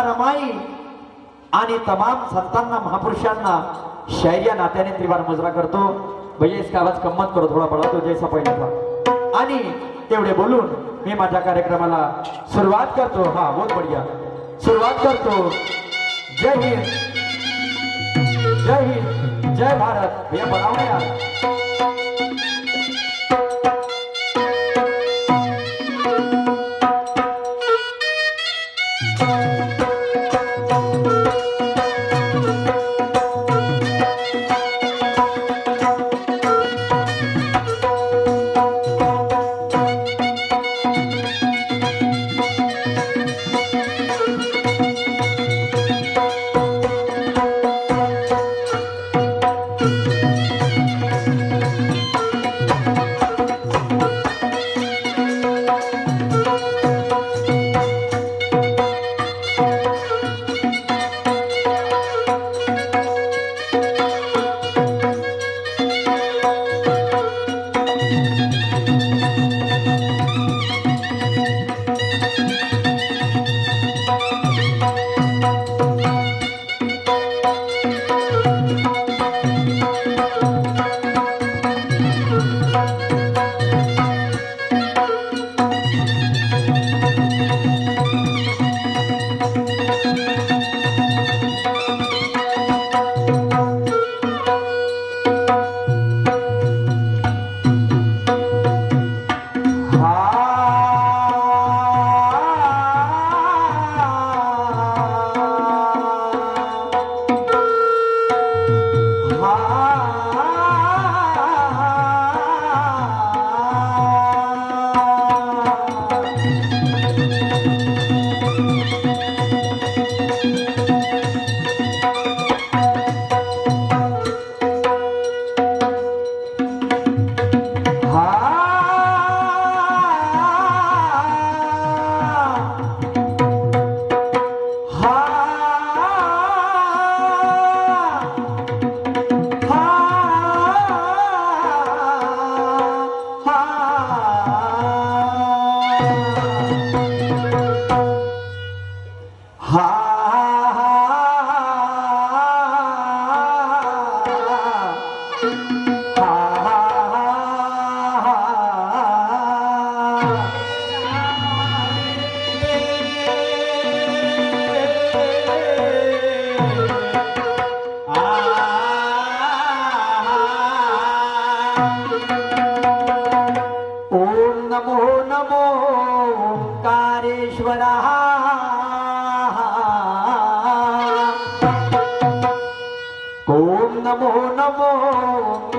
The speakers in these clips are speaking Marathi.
रमाई आणि तमाम संतांना महापुरुषांना शायरी नात्याने त्रिवार मजरा करतो. भैया इसका आवाज कम्मत करो थोडा पडतो हो, जैसा पहिला आणि तेवढे बोलून मी माझ्या कार्यक्रमाला सुरुवात करतो. हा बहुत बढिया. सुरुवात करतो. जय हिंद. जय हिंद. जय भारत. भैया बनावया यार.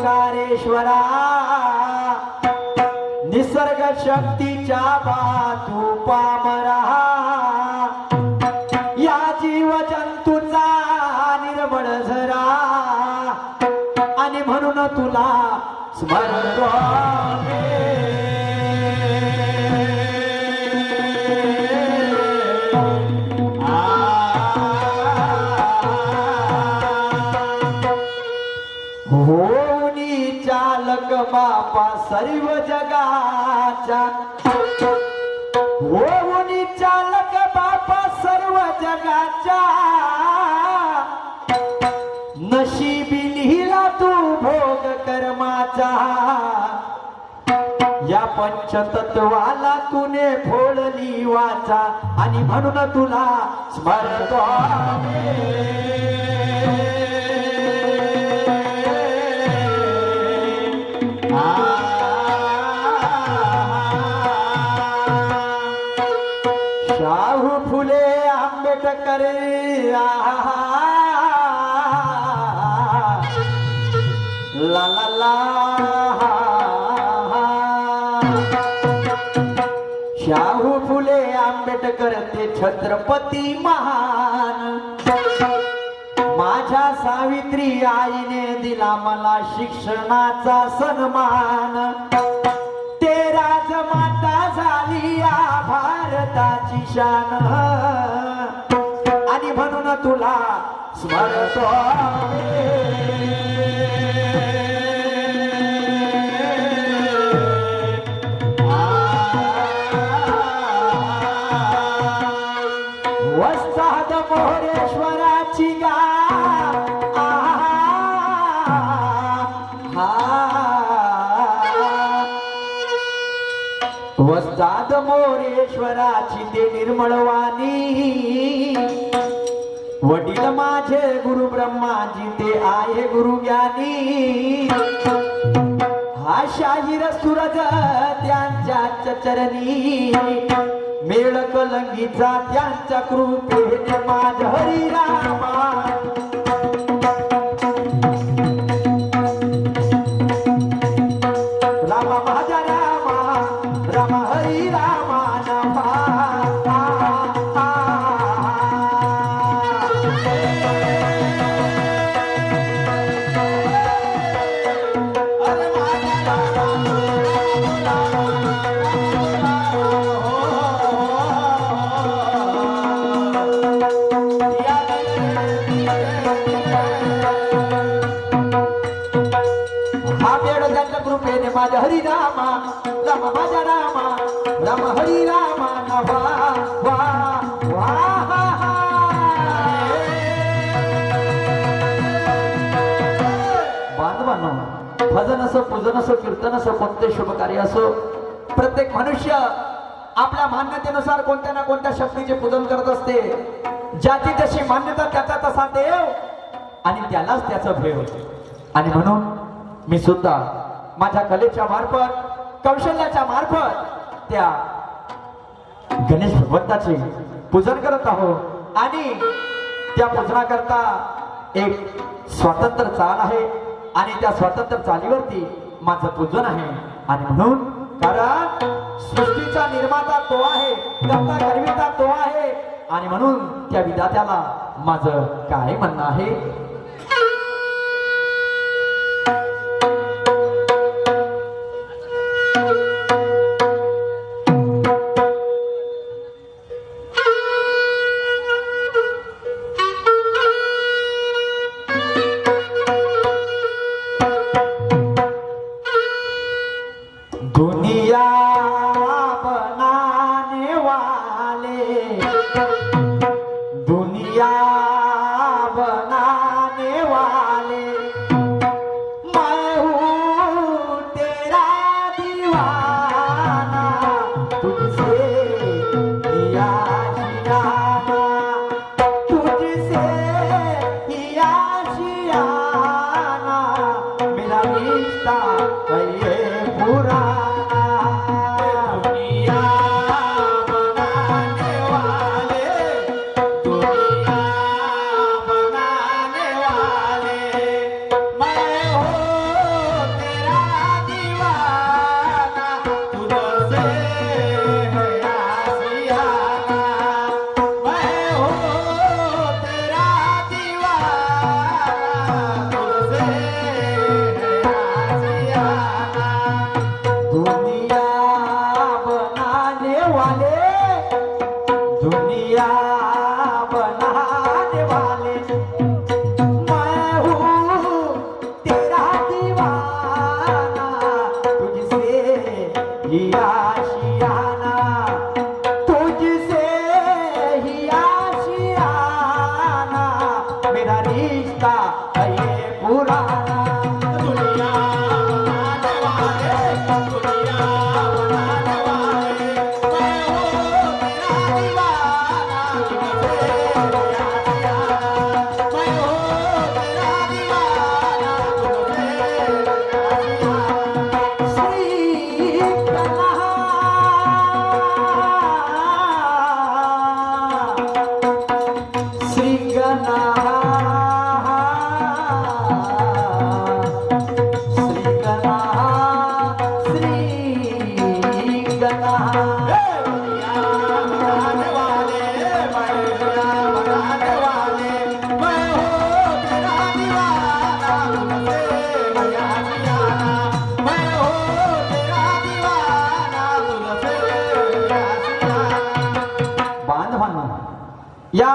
ओंकारेश्वरा निसर्ग शक्तीच्या बातू पामरा. या जीव जंतूचा निर्मळ झरा. आणि म्हणून तुला स्मरतो योग कर्माचा या पंचतत्वाला तुने फोडली वाचा. आणि म्हणून तुला स्मरतो शाहू फुले आंबेडकर करते छत्रपती महान. माझ्या सावित्री आईने दिला मला शिक्षणाचा सन्मान. ते राजमाता झाली या भारताची शान. आणि म्हणून तुला स्मरतो वस्ताद मोरेश्वराची ते निर्मळवाणी. वडील माझे गुरु ब्रह्माजी ते आहे गुरु ज्ञानी. हा शाहीर सुरज त्यांच्या चरणी. मेळ कलंगीचा त्यांच्या कृपेने माझ हरी रामा राम वा वा बांधवांनो भजन असो पूजन असो कीर्तन असो कोणते शुभ कार्य असो प्रत्येक मनुष्य आपल्या मान्यतेनुसार कोणत्या ना कोणत्या शक्तीचे पूजन करत असते. ज्याची जशी मान्यता त्याचा तसा देव आणि त्यालाच त्याचं भेव आणि म्हणून मी सुद्धा माझ्या कलेच्या मार्फत कौशल्याच्या मार्फत त्या गणेश भगवंताचे पूजन करत आहोत. आणि त्या पूजनाकरता एक स्वातंत्र्य चाल आहे. आणि त्या स्वातंत्र्य चालीवरती माझं पूजन आहे. आणि म्हणून कारण सृष्टीचा निर्माता तो आहे करता करविता तो आहे. आणि म्हणून त्या विधात्याला माझं काय म्हणणं आहे? ही आशियाना या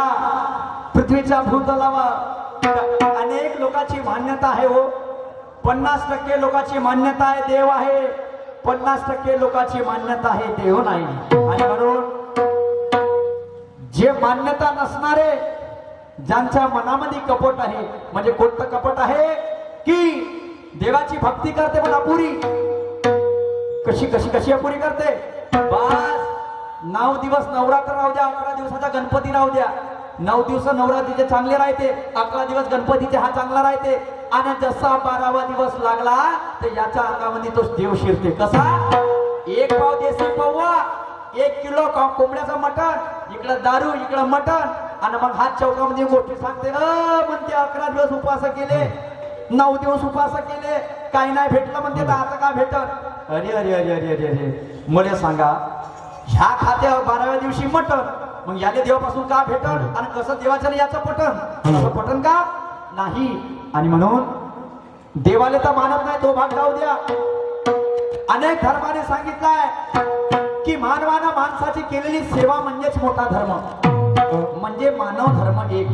पृथ्वीच्या भूतलावर. अनेक लोकांची मान्यता आहे हो. पन्नास टक्के लोकांची मान्यता आहे देव आहे. पन्नास टक्के लोकांची मान्यता आहे देव नाही. आणि म्हणून जे मान्यता नसणारे ज्यांच्या मनामध्ये कपट आहे म्हणजे कोणतं कपट आहे? की देवाची भक्ती करते पण अपुरी. कशी कशी कशी अपुरी करते? बा नऊ दिवस नवरात्र राहू द्या अकरा दिवसाचा गणपती राहू द्या. नऊ दिवस नवरात्रीचे चांगले राहते अकरा दिवस गणपतीचे हा चांगला राहते. आणि जसा बारावा दिवस लागला तर याच्या अंगामध्ये तो देव शिरते. कसा? एक पाव देशी पव्वा एक किलो कोंबड्याचं मटण इकडं दारू इकडं मटण. आणि मग हात चौकामध्ये गोष्टी सांगते म्हणते अकरा दिवस उपवास केले. नऊ दिवस उपवास केले. काही नाही भेटलं म्हणते तर आता का भेटत अरे अरे अरे अरे अरे अरे. मला सांगा ह्या खात्यावर बाराव्या दिवशी मटण. मग याने देवापासून का भेटण? आणि कसं देवाच्या याचं पटन असं पटन का? नाही. आणि म्हणून देवाले तर मानत नाही तो भाग जाऊ द्या. अनेक धर्माने सांगितलंय की मानवानं माणसाची केलेली सेवा म्हणजेच मोठा धर्म. म्हणजे मानव धर्म एक.